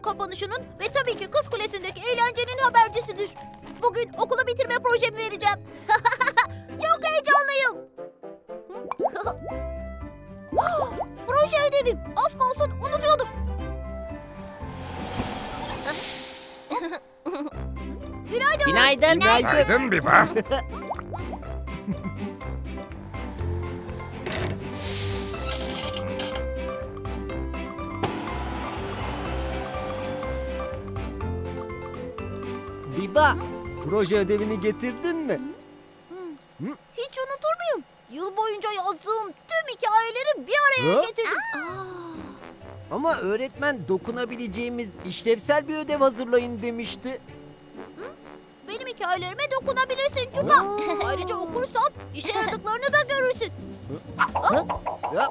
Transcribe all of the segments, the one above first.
okulun kapanışının ve tabii ki Kız Kulesi'ndeki eğlencenin habercisidir. Bugün okulu bitirme projemi vereceğim. Çok heyecanlıyım. Proje ödevim. Az kalsın unutuyordum. Günaydın. Günaydın. Günaydın. Biba, proje ödevini getirdin mi? Hiç unutur muyum? Yıl boyunca yazdığım tüm hikayeleri bir araya Ha? getirdim. Ama öğretmen dokunabileceğimiz işlevsel bir ödev hazırlayın demişti. Benim hikayelerime dokunabilirsin Cupa. Ayrıca okursan işe yaradıklarını da görürsün. Ya.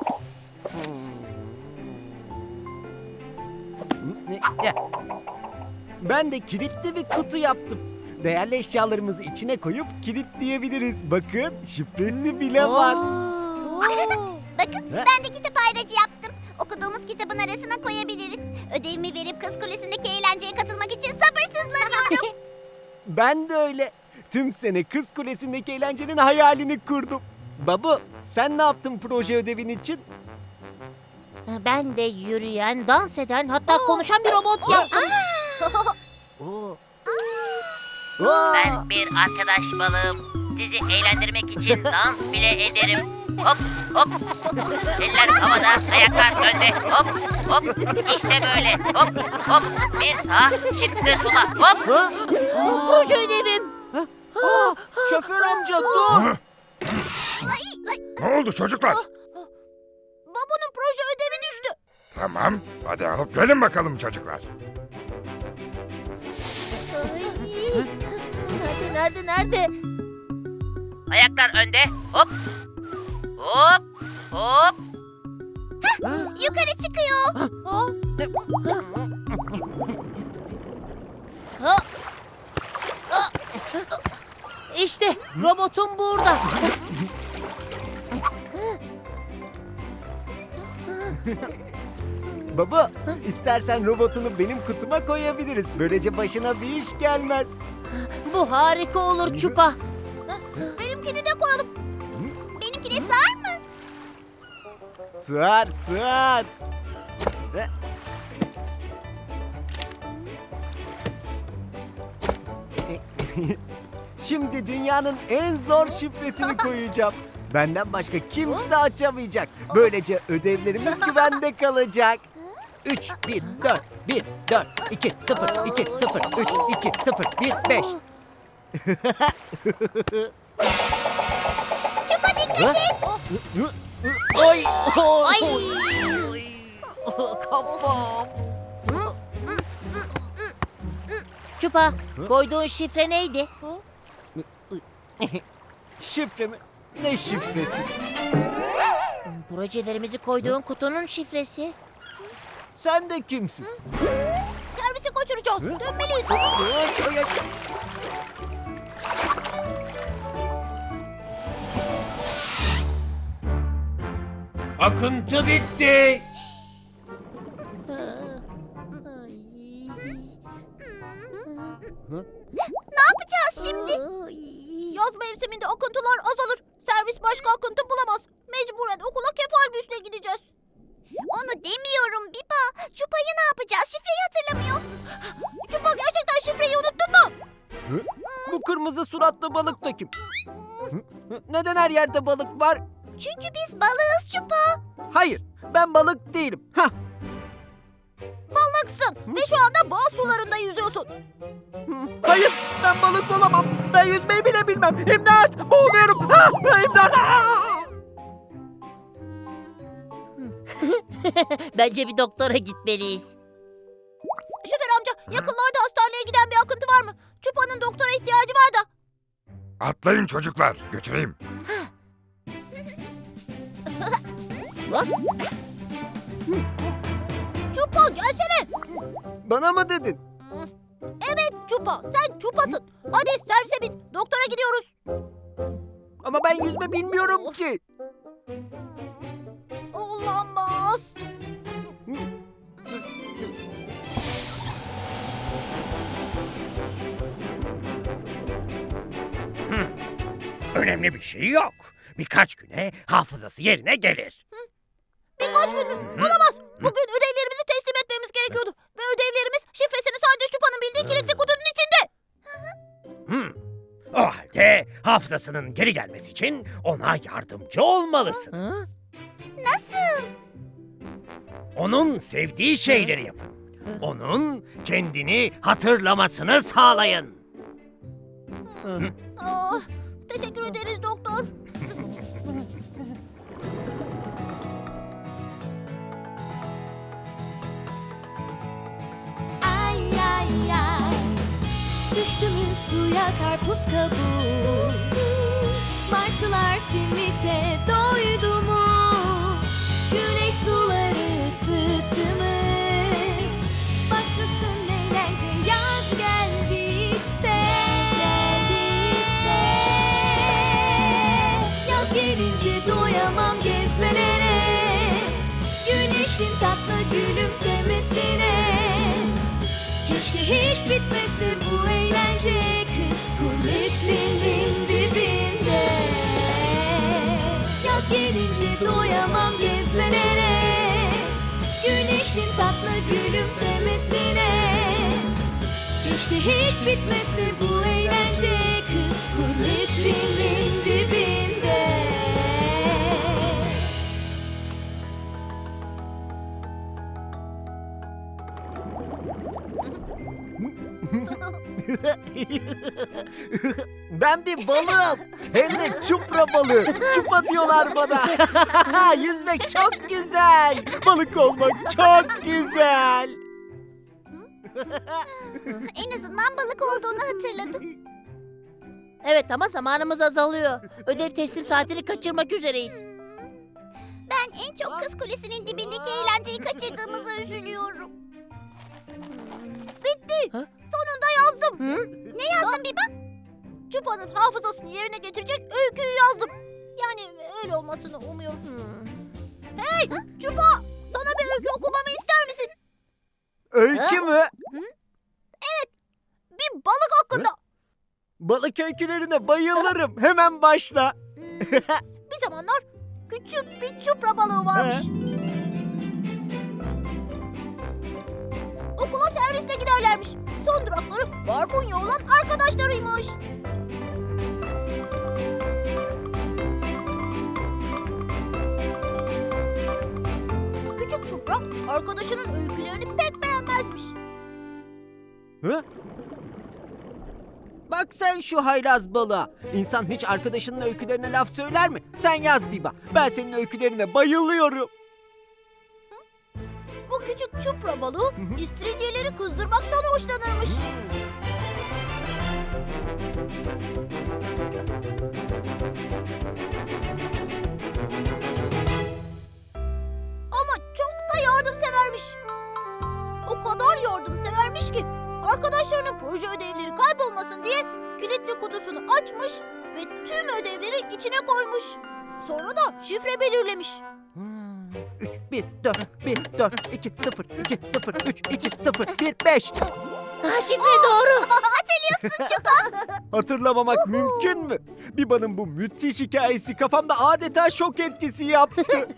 Ben de kilitli bir kutu yaptım. Değerli eşyalarımızı içine koyup kilitleyebiliriz. Bakın şifresi bile var. Bakın Ha? ben de kitap ayracı yaptım. Okuduğumuz kitabın arasına koyabiliriz. Ödevimi verip Kız Kulesi'ndeki eğlenceye katılmak için sabırsızlanıyorum. Ben de öyle. Tüm sene Kız Kulesi'ndeki eğlencenin hayalini kurdum. Babu, sen ne yaptın proje ödevin için? Ben de yürüyen, dans eden, hatta konuşan bir robot yaptım. Oo. Ben bir arkadaş balığım. Sizi eğlendirmek için dans bile ederim. Hop hop. Eller havada, ayaklar önde. Hop hop. İşte böyle. Hop hop. Bir sağ, şimdi sola. Hop. Ha? Proje ödevim. Aa, şoför amca dur. Ne oldu çocuklar? Babunun proje ödevi düştü. Tamam. Hadi alıp gelin bakalım çocuklar. Nerede, nerede? Ayaklar önde. Hop. Hop. Hop. Yukarı çıkıyor. İşte robotum burada. Baba, istersen robotunu benim kutuma koyabiliriz. Böylece başına bir iş gelmez. Bu harika olur Çupa. Benimkini de koyalım. Benimkine sığar mı? Sığar, sığar. Şimdi dünyanın en zor şifresini koyacağım. Benden başka kimse açamayacak. Böylece ödevlerimiz güvende kalacak. 3, 1, 4, 1, 4, 2, 0, 2, 0, 3, 2, 0, 1, 5. Çupa dikkat et. Ay! Oy! Kafam! Çupa, koyduğun şifre neydi? Şifre mi? Ne şifresi? Projelerimizi koyduğun kutunun şifresi. Sen de kimsin? Servisi kaçıracağız. Dönmeliyiz. Ay, ay, ay. Akıntı bitti. Ne yapacağız şimdi? Yaz mevsiminde akıntılar azalır. Servis başka akıntı bulamaz. Mecburen okula kefal büsle gideceğiz. Onu demiyorum Biba. Çupa'yı ne yapacağız? Şifreyi hatırlamıyor. Çupa gerçekten şifreyi unuttun mu? Bu kırmızı suratlı balık da kim? Neden her yerde balık var? Çünkü biz balığız Çupa. Hayır, ben balık değilim. Hah, Balıksın ve şu anda boğaz sularında yüzüyorsun. hayır, ben balık olamam. Ben yüzmeyi bile bilmem. İmdat, boğuluyorum. Ha, imdat. Ah! Bence bir doktora gitmeliyiz. Şoför amca yakınlarda hastaneye giden bir akıntı var mı? Çupa'nın doktora ihtiyacı var da. Atlayın çocuklar. Götüreyim. Çupa gelsene. Bana mı dedin? Evet Çupa sen Çupa'sın. Hadi servise bin. Doktora gidiyoruz. Ama ben yüzme bilmiyorum ki. Önemli bir şey yok. Birkaç güne hafızası yerine gelir. Birkaç gün mü? Olamaz. Bugün ödevlerimizi teslim etmemiz gerekiyordu. Ve ödevlerimiz şifresini sadece Çupa'nın bildiği kilitli kutunun içinde. Hmm. O halde hafızasının geri gelmesi için ona yardımcı olmalısın. Nasıl? Onun sevdiği şeyleri yapın. Onun kendini hatırlamasını sağlayın. Ah, teşekkür ederiz doktor. Ay ay ay. Düştü suya karpuz kabuğu. Martılar simite doydu mu? Güneş suları ısıttı mı? Başlasın eğlence yaz geldi işte gülümsemesine Keşke hiç bitmese bu eğlence Kız kulesinin dibinde. Yaz gelince doyamam gezmelere. Güneşin tatlı gülümsemesine. Keşke hiç bitmese bu Ben bir balığım. Hem de çupra balığı. Çupa diyorlar bana. Yüzmek çok güzel. Balık olmak çok güzel. En azından balık olduğunu hatırladım. Evet ama zamanımız azalıyor. Ödev teslim saatini kaçırmak üzereyiz. Ben en çok kız kulesinin dibindeki eğlenceyi kaçırdığımıza üzülüyorum. Bitti. Ha? Sonunda yazdım. Hı? Ne yazdın Biba? Çupa'nın hafızasını yerine getirecek öyküyü yazdım. Yani öyle olmasını umuyorum. Hey Çupa sana bir öykü okumamı ister misin? Öykü mü? Bir balık hakkında. Balık öykülerine bayılırım. Hemen başla. Hmm, bir zamanlar küçük bir çupra balığı varmış. Okula servisle giderlermiş. Son durakları barbunya olan arkadaşlarıymış. Çupra arkadaşının öykülerini pek beğenmezmiş. Hı? Bak sen şu haylaz balığa. İnsan hiç arkadaşının öykülerine laf söyler mi? Sen yaz Biba. Ben senin öykülerine bayılıyorum. Bu küçük çupra balığı istiridyeleri kızdırmaktan hoşlanırmış. Yardımsevermiş. O kadar yardımsevermiş ki arkadaşlarının proje ödevleri kaybolmasın diye kilitli kutusunu açmış ve tüm ödevleri içine koymuş. Sonra da şifre belirlemiş. 3, 1, 4, 1, 4, 2, 0, 2, 0, 3, 2, 0, 1, 5. Ha, şifre doğru. Hatırlamamak mümkün mü? Biba'nın bu müthiş hikayesi kafamda adeta şok etkisi yaptı.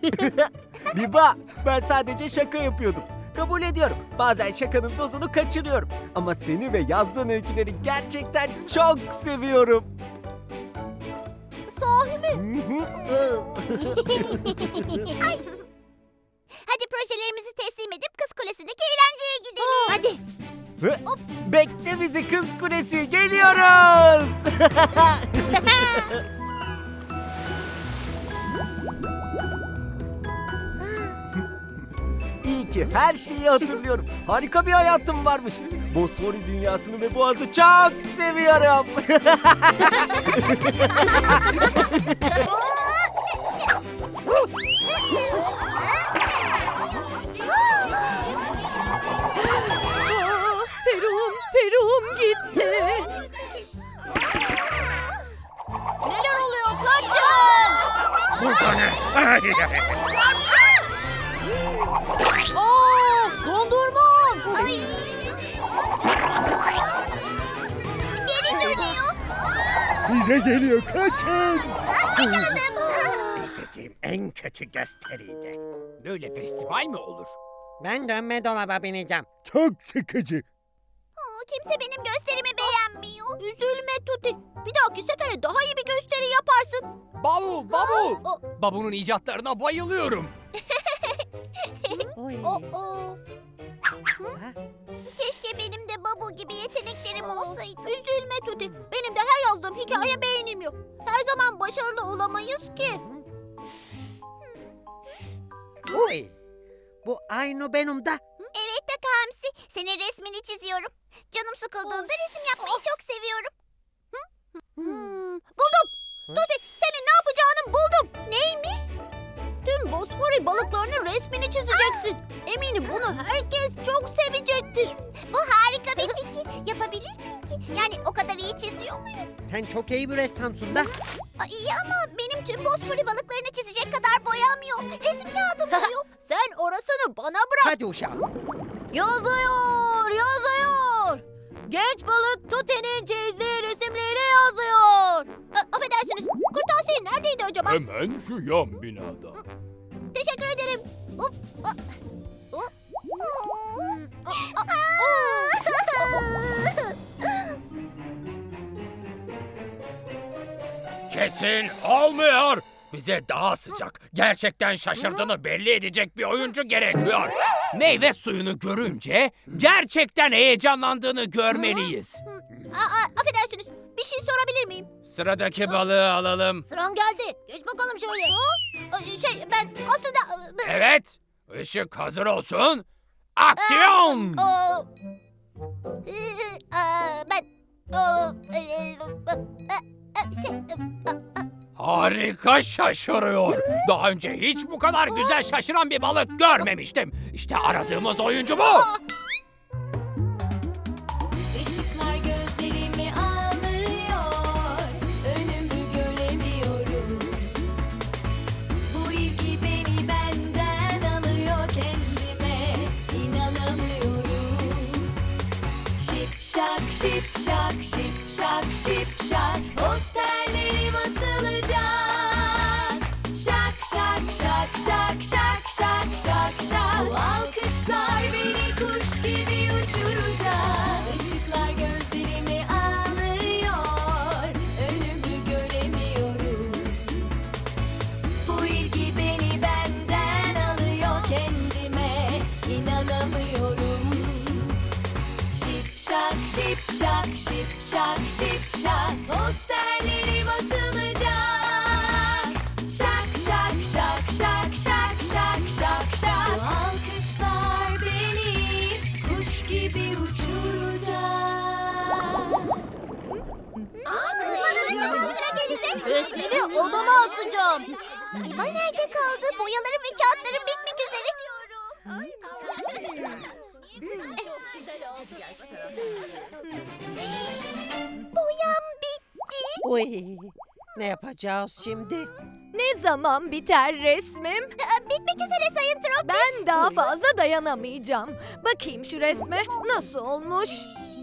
Biba, ben sadece şaka yapıyordum. Kabul ediyorum. Bazen şakanın dozunu kaçırıyorum. Ama seni ve yazdığın öyküleri gerçekten çok seviyorum. Sahi mi? Hadi projelerimizi teslim edip kız kulesindeki eğlenceye gidelim. Hadi. Bekle bizi kız kulesi. Geliyoruz. İyi ki her şeyi hatırlıyorum. Harika bir hayatım varmış. Bosfori dünyasını ve boğazı çok seviyorum. Perum gitti. Neler oluyor? Kaçın! Burada ne? Ay, ay, ay. Aa, dondurmam. Ay. Geri dönüyor. Size geliyor kaçın. İzlediğim en kötü gösteriydi. Böyle festival mi olur? Ben dönme dolaba bineceğim. Çok sıkıcı. Kimse benim gösterimi beğenmiyor. Üzülme Tuti. Bir dahaki sefere daha iyi bir gösteri yaparsın. Babu, babu. Babu'nun icatlarına bayılıyorum. Oy. Keşke benim de Babu gibi yeteneklerim olsaydı. üzülme Tuti. Benim de her yazdığım hikaye beğenilmiyor. Her zaman başarılı olamayız ki. Oy. Bu aynı benim senin resmini çiziyorum. Canım sıkıldığında resim yapmayı çok seviyorum. Hmm, buldum. Tuti senin ne yapacağını buldum. Neymiş? Tüm Bosfori balıklarının resmini çizeceksin. Eminim bunu herkes çok sevecektir. Bu harika bir fikir. Yapabilir miyim ki? Yani o kadar iyi çiziyor muyum? Sen çok iyi bir ressamsın da. Aa, iyi ama benim tüm Bosfori balıklarını çizecek kadar boyam yok. Resim kağıdım da yok. Sen orasını bana bırak. Hadi uşağım. Yazıyor, yazıyor. Genç balık Tuti'nin çizdiği resimleri yazıyor. A- affedersiniz, kırtasiye neredeydi acaba? Hemen şu yan binada. Teşekkür ederim. Hop, hop. Kesin olmuyor. Bize daha sıcak, gerçekten şaşırdığını belli edecek bir oyuncu gerekiyor. Meyve suyunu görünce gerçekten heyecanlandığını görmeliyiz. a- a- affedersiniz, bir şey sorabilir miyim? Sıradaki balığı alalım. Sıran geldi. Geç bakalım şöyle. Ay, Şey, ben aslında... Evet, ışık hazır olsun. Aksiyon! Aa, aa, ben... aa, e, e, e, e, şey, e, Harika şaşırıyor. Daha önce hiç bu kadar güzel şaşıran bir balık görmemiştim. İşte aradığımız oyuncu bu. Işıklar gözlerimi alıyor Önümü göremiyorum Bu ilgi Posterlerim asılacak şak şak şak şak şak. Bu alkışlar beni kuş gibi uçuracak. Işıklar gözlerimi alıyor. Önümü göremiyorum. Bu ilgi beni benden alıyor. Kendime inanamıyorum. Şip şak şip şak şip şak şip şak Posterlerim Bana ne zaman sıra gelecek? Resmimi odama asacağım. İba nerede kaldı? Boyalarım ve kağıtlarım bitmek üzere. Boyam bitti. Oy. Ne yapacağız şimdi? Ne zaman biter resmim? Aa, Bitmek üzere Sayın Trop. Ben daha fazla dayanamayacağım. Bakayım şu resme. Nasıl olmuş?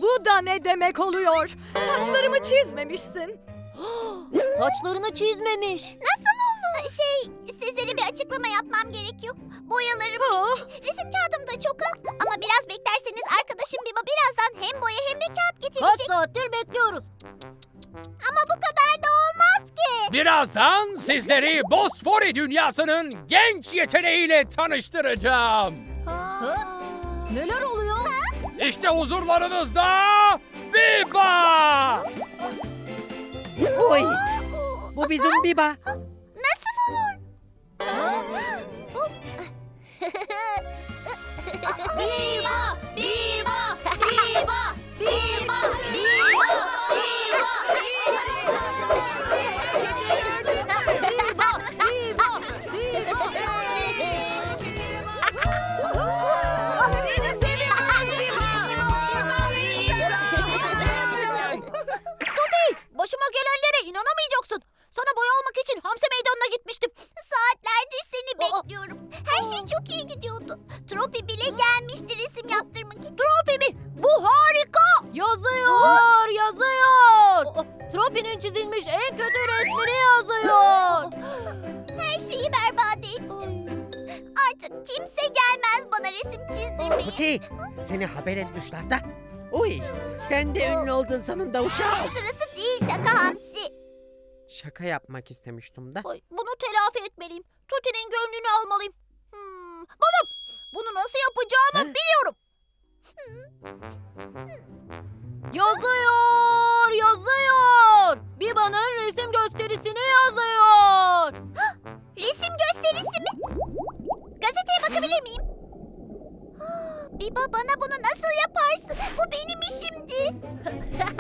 Bu da ne demek oluyor? Saçlarımı çizmemişsin. Saçlarını çizmemiş. Nasıl oldu? Şey, sizlere bir açıklama yapmam gerekiyor. Boyalarım Ah, bitti. Resim kağıdım da çok az. Ama biraz beklerseniz arkadaşım Biba birazdan hem boya hem de kağıt Kaç getirecek. saattir bekliyoruz. Ama bu kadar da olmaz ki. Birazdan sizleri Bosfori dünyasının genç yeteneğiyle tanıştıracağım. Neler oluyor? İşte huzurlarınızda Biba! Oy. Bu bizim Biba. Nasıl olur? Biba! Biba! Biba! Biba! Biba! Tuti! inanamayacaksın. Sana boy almak için Hamse Meydanı'na gitmiştim. Saatlerdir seni bekliyorum. Her şey çok iyi gidiyordu. Tropi bile gelmişti resim yaptırmak için. Tropi mi? Bu harika. Yazıyor, yazıyor. Tropi'nin çizilmiş en kötü resmini yazıyor. Her şeyi berbat ettin. Artık kimse gelmez bana resim çizdirmeye. Puti seni haber etmişler de. Uy sen de ünlü oldun sonunda uşağım. Sırası değil Taka Hamsi. Şaka yapmak istemiştim de. Ay, bunu telafi etmeliyim. Tuti'nin gönlünü almalıyım. Hmm, buldum. Bunu nasıl yapacağımı He? biliyorum. Yazıyor, yazıyor. Biba'nın resim gösterisini yazıyor. Resim gösterisi mi? Gazeteye bakabilir miyim? Ah, Biba bana bunu nasıl yaparsın? Bu benim işimdi.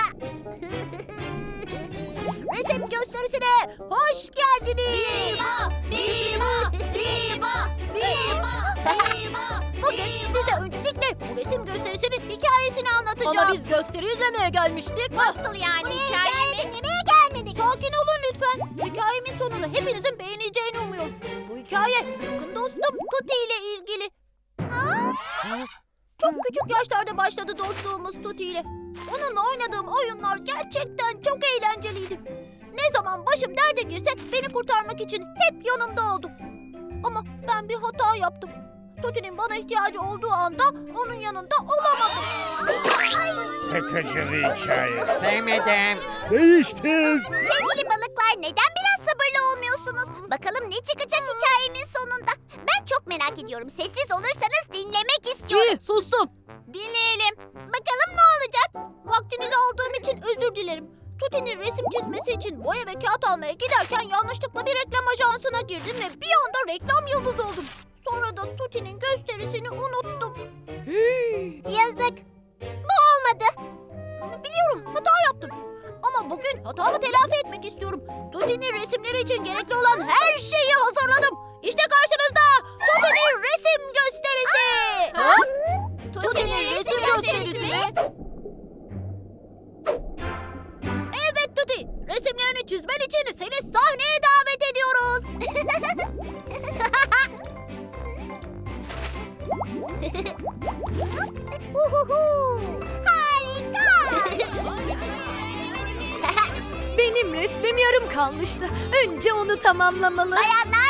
hoş geldiniz. Biba, Biba, Biba, Biba, Bugün size öncelikle bu resim gösterisinin hikayesini anlatacağım. Ama biz gösteri izlemeye gelmiştik. Nasıl yani hikaye dinlemeye gelmedik. Sakin olun lütfen. Hikayemin sonunu hepinizin beğeneceğini umuyorum. Bu hikaye yakın dostum Tuti ile ilgili. Çok küçük yaşlarda başladı dostluğumuz Tuti ile. Onunla oynadığım oyunlar gerçekten çok eğlenceliydi. Ne zaman başım derde girse beni kurtarmak için hep yanımda oldu. Ama ben bir hata yaptım. Tuti'nin bana ihtiyacı olduğu anda onun yanında olamadım. Sıkıcı bir hikaye. Sevmedim. Değiştir. Sevgili balıklar neden biraz sabırlı olmuyorsunuz? Bakalım ne çıkacak hikayenin sonunda? Ben çok merak ediyorum. Sessiz olursanız dinlemek istiyorum. İyi sustum. Dinleyelim. Bakalım ne olacak? Vaktinizi aldığım için özür dilerim. Tuti'nin resim çizmesi için boya ve kağıt almaya giderken yanlışlıkla bir reklam ajansına girdim ve bir anda reklam yıldızı oldum. Sonra da Tuti'nin gösterisini unuttum. Yazık. Bu olmadı. Biliyorum hata yaptım. Ama bugün hatamı telafi etmek istiyorum. Tuti'nin resimleri için gerekli olan her şeyi hazırladım. İşte karşınızda Tuti'nin resim gösterisi. Ha? Tuti'nin resim gösterisi mi? Tuti, resimlerini çizmen için seni sahneye davet ediyoruz. Uhuhu. Harika. Benim resmim yarım kalmıştı. Önce onu tamamlamalı. Bayanlar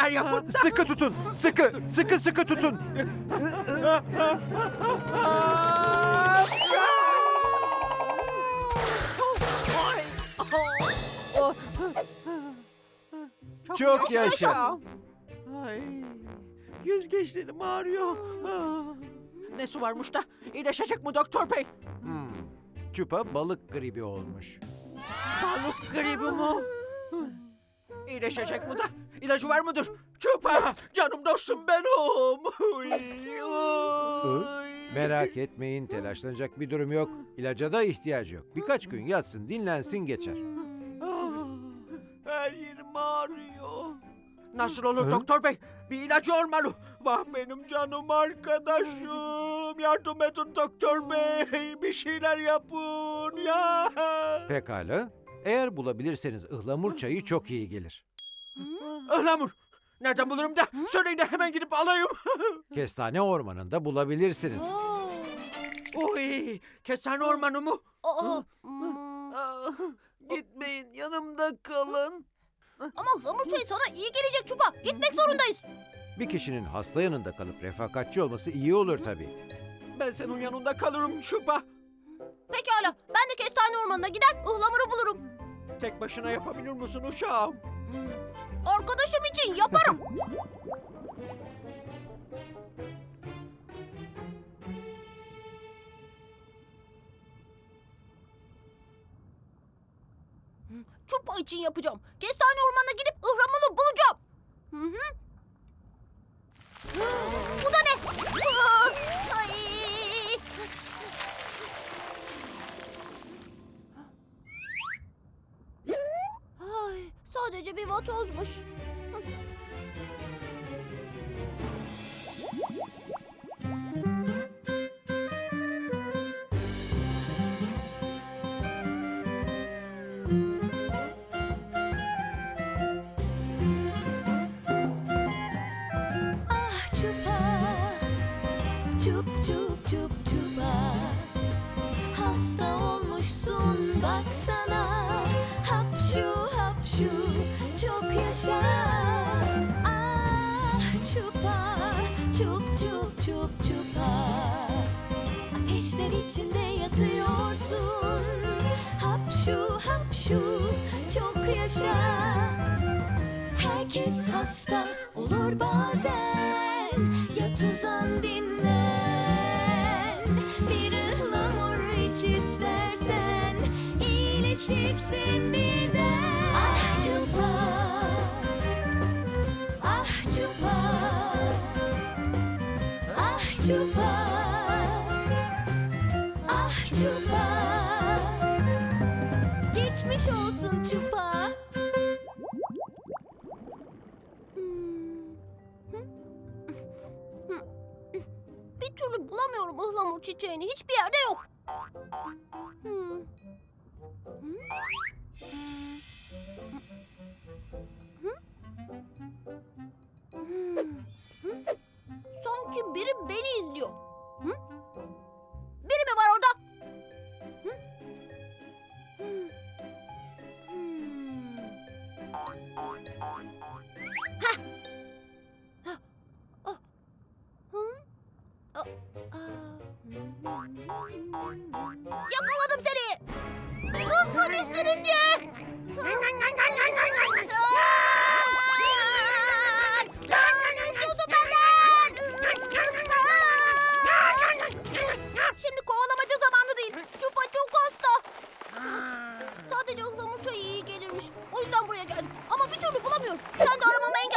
şeyler yapın. Sıkı tutun. Sıkı, sıkı sıkı tutun. Çok yaşa. Ay, yüzgeçlerim ağrıyor. Ah. Ne su varmış da iyileşecek mi doktor bey? Hmm. Çupa balık gribi olmuş. Balık gribi mi? İyileşecek mi da? İlacı var mıdır? Çupa! Canım dostum benim! Uy, uy. Merak etmeyin, telaşlanacak bir durum yok. İlaca da ihtiyacı yok. Birkaç gün yatsın, dinlensin geçer. Ah, Her yerim ağrıyor. Nasıl olur Hı? doktor bey? Bir ilacı olmalı. Vah benim canım arkadaşım. Yardım edin doktor bey. Bir şeyler yapın ya. Pekala. Eğer bulabilirseniz ıhlamur çayı çok iyi gelir. Ihlamur. Nereden bulurum da? Söyleyin de hemen gidip alayım. Kestane ormanında bulabilirsiniz. Uy, kestane ormanı mı? Aa, hmm. Ah, gitmeyin yanımda kalın. Ama ıhlamur çayı sana iyi gelecek Çupa. Gitmek zorundayız. Bir kişinin hasta yanında kalıp refakatçi olması iyi olur tabii. Ben senin yanında kalırım Şupa. Pekala, ben de kestane ormanına gider ıhlamuru bulurum. Tek başına yapabilir misin uşağım? Arkadaşım için yaparım. Çupa için yapacağım. Kestane ormanına gidip ıhlamuru bulacağım. Hı hı. bir vatozmuş. İçinde yatıyorsun. Hapşu hapşu çok yaşa. Herkes hasta olur bazen. Yat uzan dinlen. Bir ıhlamur iç istersen. İyileşirsin birden. Ah çupa Ah çupa Ah çupa Geçmiş olsun çupa Bir türlü bulamıyorum ıhlamur çiçeğini. Hiçbir yerde yok. Hmm. Hmm. Gelirmiş. O yüzden buraya geldim. Ama bir türlü bulamıyorum. Sen de aramama engel.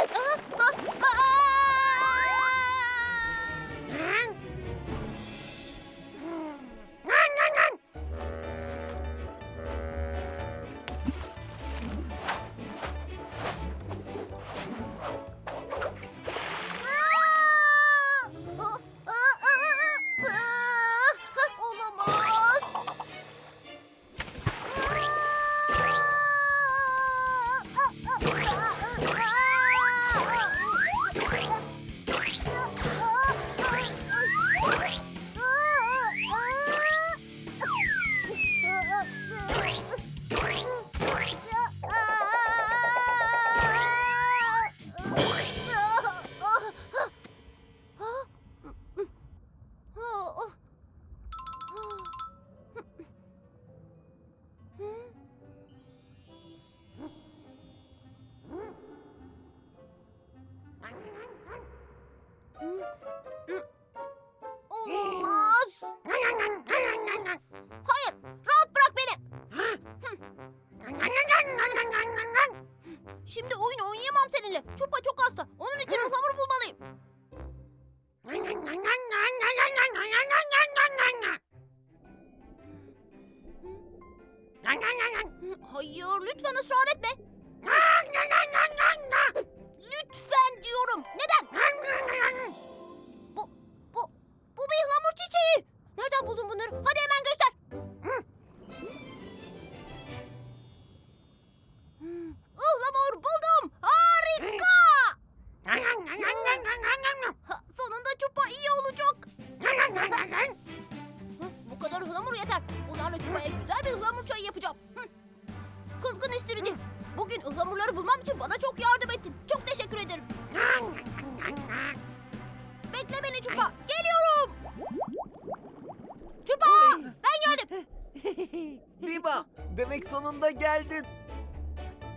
Sonunda geldin.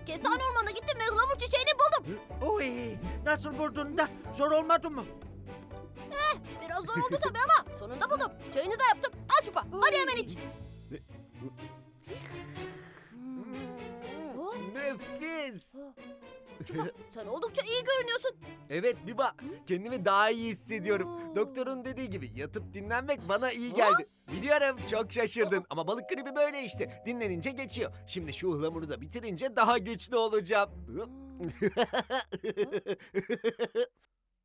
Kestane ormanına gittim ve ıhlamur çiçeğini buldum. Oy, nasıl buldun da zor olmadı mı? Eh, biraz zor oldu tabii ama sonunda buldum. Çayını da yaptım. Al Çupa. Hadi hemen iç. Oh, Nefis. Çupa sen oldukça iyi görünüyorsun. Evet Biba, kendimi daha iyi hissediyorum. Doktorun dediği gibi yatıp dinlenmek bana iyi geldi. Biliyorum çok şaşırdın ama balık gribi böyle işte. Dinlenince geçiyor. Şimdi şu ıhlamuru da bitirince daha güçlü olacağım.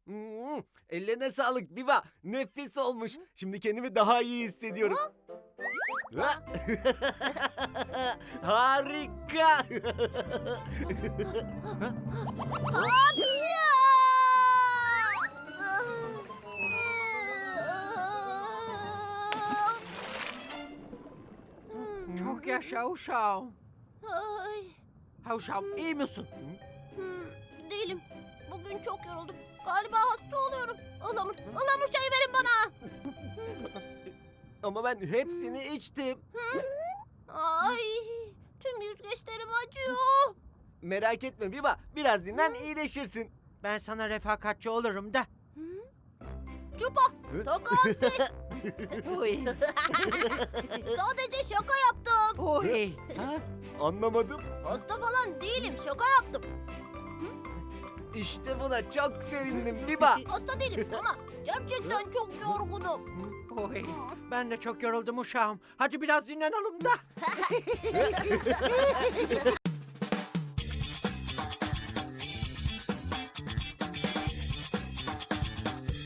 Hmm, Ellerine sağlık Biba. Nefis olmuş. Şimdi kendimi daha iyi hissediyorum. Harika. Hapşa! Yaşa uşağım. Ay, Ha uşağım iyi misin? hmm, değilim. Bugün çok yoruldum. Galiba hasta oluyorum. Ilamur, ılamur çayı verin bana. Ama ben hepsini içtim. Ay, tüm yüzgeçlerim acıyor. Merak etme Biba. Biraz dinlen iyileşirsin. Ben sana refakatçi olurum da. Çupa, tokansın. Uy, Sadece şaka yaptım. uy. Ha? Anlamadım. Hasta falan değilim, şaka yaptım. İşte buna çok sevindim Biba. Hasta değilim ama gerçekten çok yorgunum. Uy. Ben de çok yoruldum uşağım. Hadi biraz dinlenelim da.